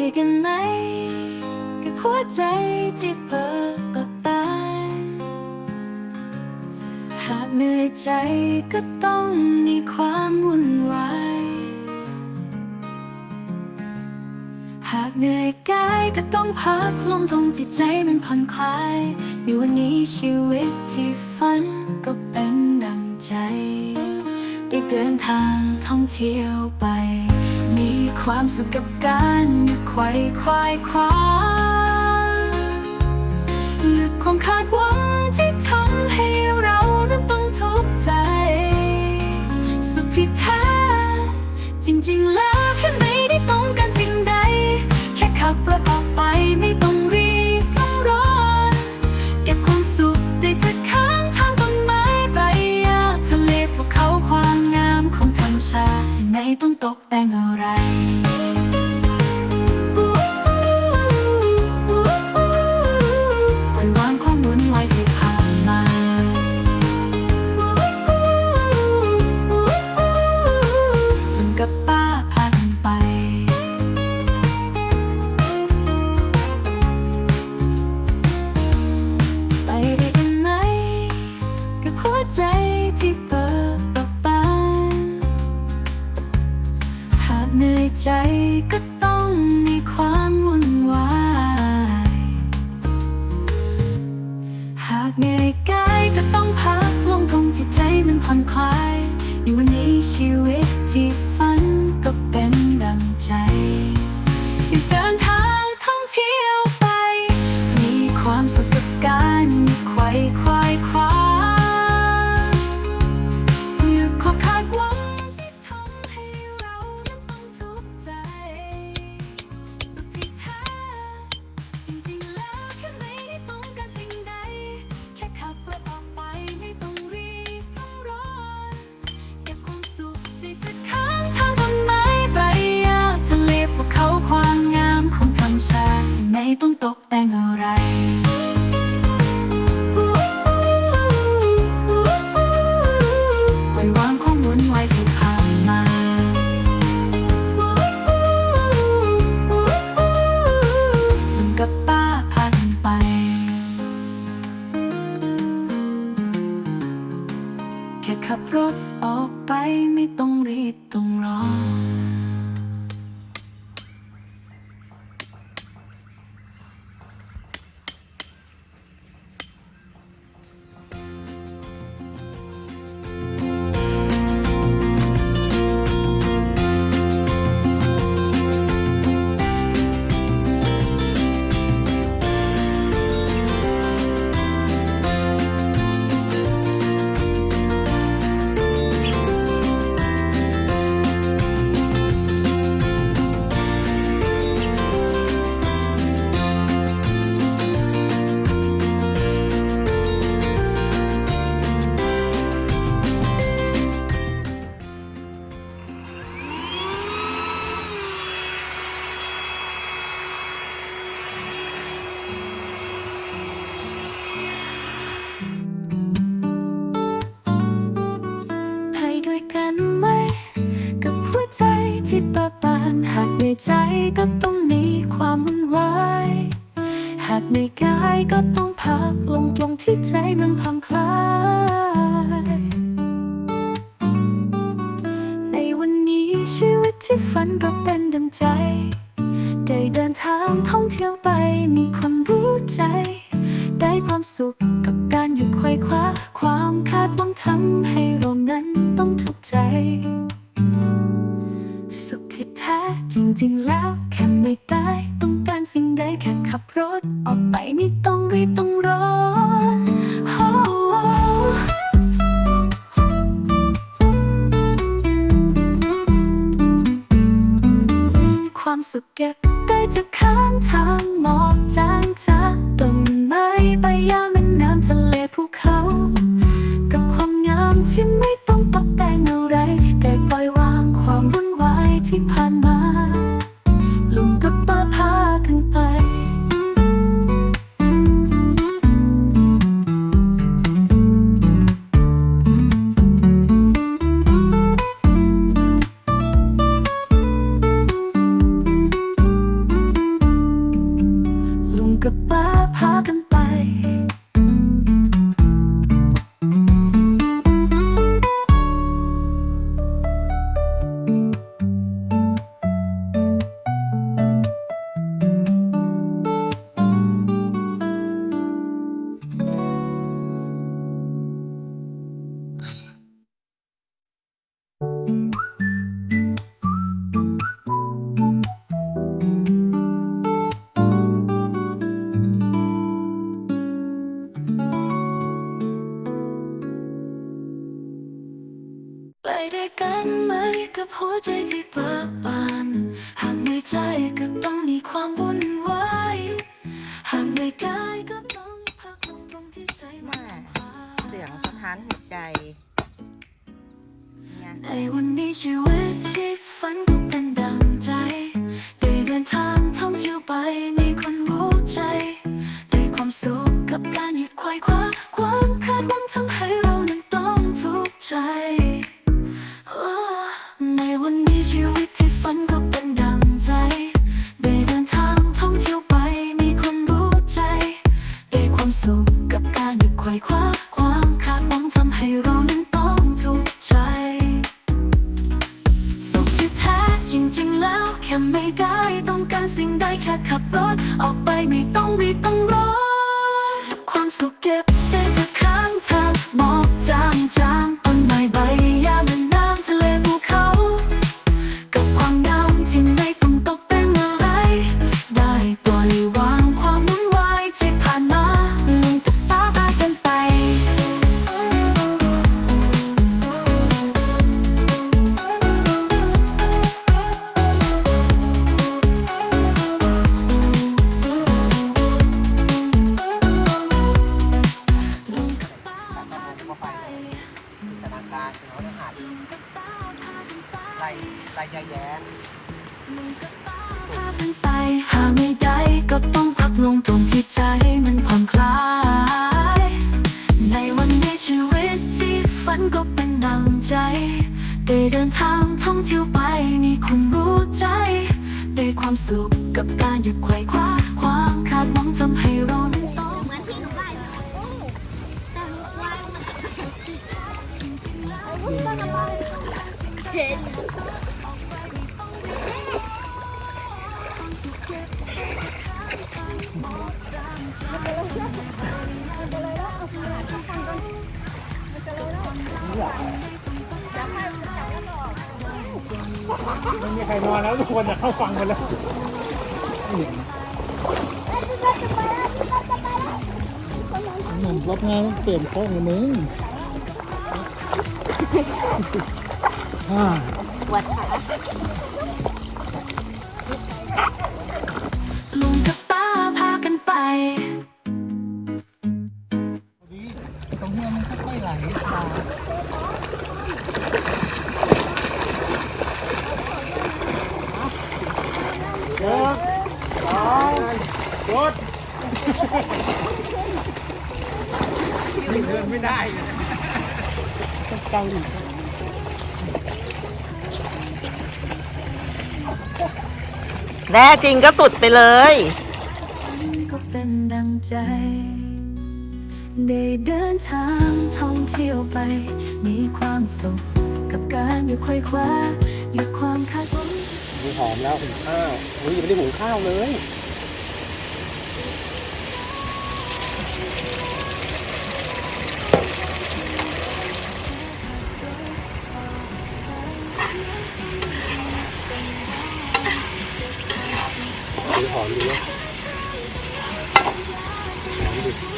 ด้วยกันไหม กับหัวใจที่เปิดกับบานหากเหนื่อยใจก็ต้องมีความวุ่นวาย หากเหนื่อยกายก็ต้องพักลมตรงจิตใจมันผ่อนคลายในวันนี้ชีวิตที่ฝันก็เป็นดังใจ ได้เดินทางท่องเที่ยวไป ความสุขกับการยู่ไขว่ควายคว้าหยุดความคาดหวังที่ทำให้เรานั้นต้องทุกข์ใจ สุขที่แท้จริงๆแล้ว แต่งอะไรปล่อยวางความวุ่นวายที่ผ่านมาอู้อู้อู้ลุงกับป้าพากันไป ไปได้กันไหมกับหัวใจ ใจก็ต้องมีความวุ่นวาย หากเหนื่อยกายก็ต้องพักลงตรงจิตใจมันผ่อนคลายในวันนี้ชีวิตที่ แค่ขับรถออกไปไม่ต้องรีบต้องรอ ที่ฝันก็เป็นดังใจ ได้เดินทางท่องเที่ยวไปมีคนรู้ใจ ได้ความสุขกับการหยุดควยคว้าควา งามที่ไม่ Pandukan i'm sometimes สุขกับการหยุดไขว่คว้าความคาดหวังทำให้เรานั้นตงโตมันโอ้ยก็ทำมันจะเลยแล้วมันจะเลยแล้ว ไม่มีใครนอนแล้วทุกคนจะเข้าฟังไปแล้วหนุ่มรับงานต้อเปลี่ยนข้องนึงปวดขา ไม่ได้ตกใจแน่จริงก็สุดไปเลย ก็เป็นดังใจ ได้เดินทางท่องเที่ยวไป มีความสุขกับการอยู่ค่ยคว้าอยู่ความคาดหวังหอมแล้วหุงข้าวเฮ้ยยังไม่ได้หุงข้าวเลยีหอมดีนะหอมดี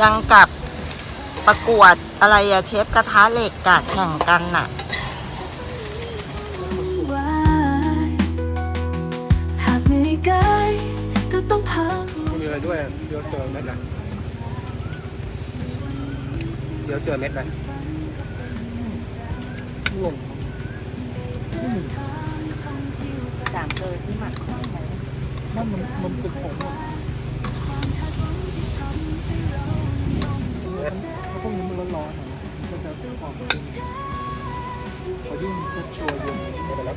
ยังกับประกวดอะไรอะเชฟกระทะเหล็กกัดแข่งกันน่ะ กายก็ต้องพังมีอะไรด้วยเดี๋ยวเจอเม็ดนะเดี๋ยวเจอเม็ดนะร่วงสามเกิที่หมักข้าไปนั่นมันมันเป็นของพวกนี้มันร้อนๆมันจะซื้อควาเย็พอยิ่งเซ็ตชัวร์ยิ่งไปแล้ว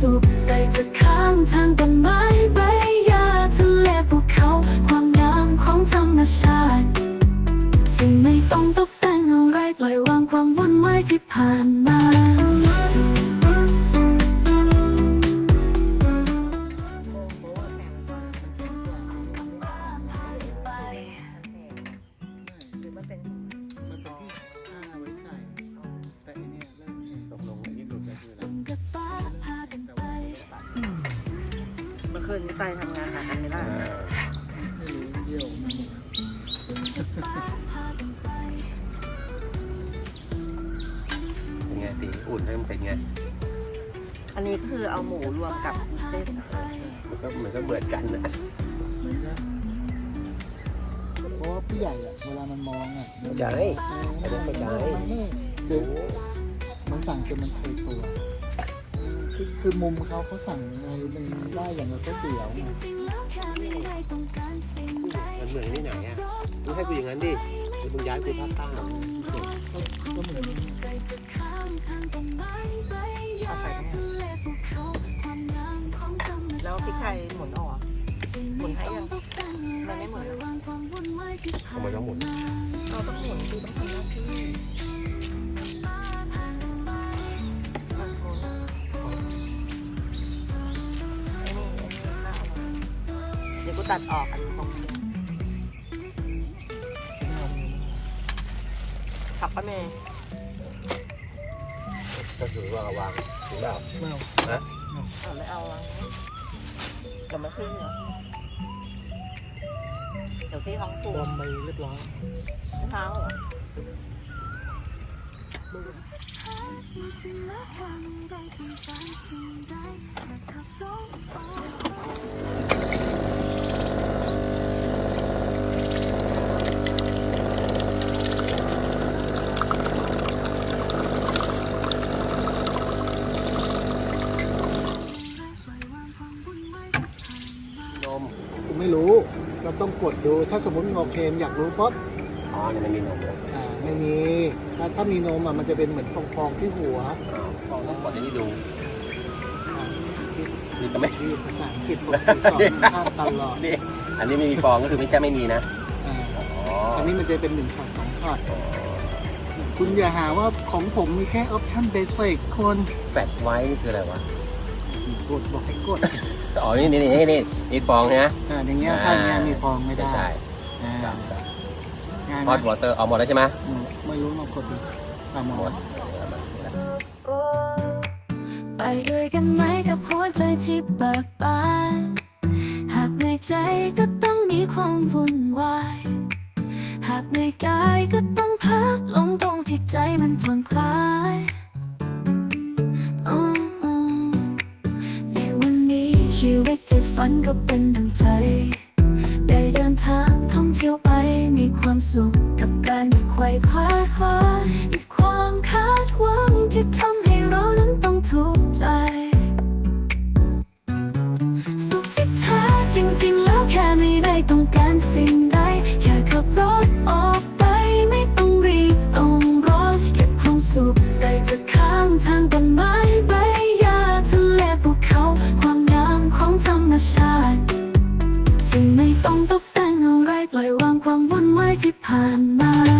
สุขได้จะข้ามทางตัน เมื่อคืนนี้ไปทำงานหากันไม่ได้ไม่รู้เยี่ยวมันหมดกับป้าพากันไปเป็นไงตีอุ่นให้มันเป็นไงอันนี้คือเอาหมูรวมกับเส้นมันก็มันก็เหมือนกันนะเหมือนกันเพราะว่าผู้ใหญ่อะเวลามันมองอะมันใหญ่ไม่ไม่ได้ได้ไม่ไม่ได้ใหญ่ไม่คือมันสั่งจนมันเคยตัว คือคือมุมเขาเขาสั่งอะไรมันได้อย่างเราก็เตี๋ยวจไงริงๆแล้วแค่ไม่ได้ต้องการสิ่งใดมันเหมือนที่ไหนอะมึงให้กูอย่างนั้นดิเดี๋ยวมึงย้ายกูภาคใต้ก็ก็เหมือนใกล้จะข้ามทางต้นไม้ใบหญ้าทะเลภูเขาความงามของธรรมแล้วชาพริกไทติยหมุนออกหมุนให้ยังมันไม่หมุนวางความวุ่นวายที่ผ่านทำไมต้องหมุนเราต้องหมุนคือต้องทำหน้าที่ ตัดออกอันตรงนี้ขับป้าเมย์โอเคก็คือว่าวางถึงแบบไม่เอานะเอาไม่เอาอะจะมาขึ้นเหรอเดี๋ยวที่ท้องปูบอมไปเรียบร้อยเท้าเหรอน ต้องกดดู ถ้าสมมติมีโอเคอยากรู้ปั๊บอ๋อเนี่ยมันมีนมเลยอ่าไม่มีถ้าถ้ามีนมอะมันจะเป็นเหมือนฟองๆที่หัวอ้าวลองต้องกดอันนี้ดูอ่านี่ก็ไม่ที่ภาษาอังกฤษปกติสอนข้ามตลอดนี่อันนี้ไม่มีฟองก็คือไม่ใช่ไม่มีนะอ่าอ๋ออันนี้มันจะเป็นหนึ่งช็อตสองช็อตคุณอย่าหาว่าของผมมีแค่ออปชั่นเบสเฟกคนแฟตไว้นี่คืออะไรวะกดบอกให้กด อ๋อนี่นี่นี่นี่มีฟองใช่ไหม อ่าอย่างเงี้ยถ้าอย่างเงี้ยมีฟองไม่ได้ใช่อ่าครับง่ายฮอตนะวอเตอร์เอาหมดแล้วใช่ไหมอืมไม่รู้ลองกดดูตามหมหมด ด ไปด้วยกันไหมกับหัวใจที่เบิกบาน หากในใจก็ต้องมีความวุ่นวาย หากในกายก็ต้องพักลงตรงที่ใจมันผ่อนคลาย ฝันก็เป็นดังใจ ชาติจึงไม่ต้องตกแต่งอะไรปล่อยวางความวุ่นวายที่ผ่านมา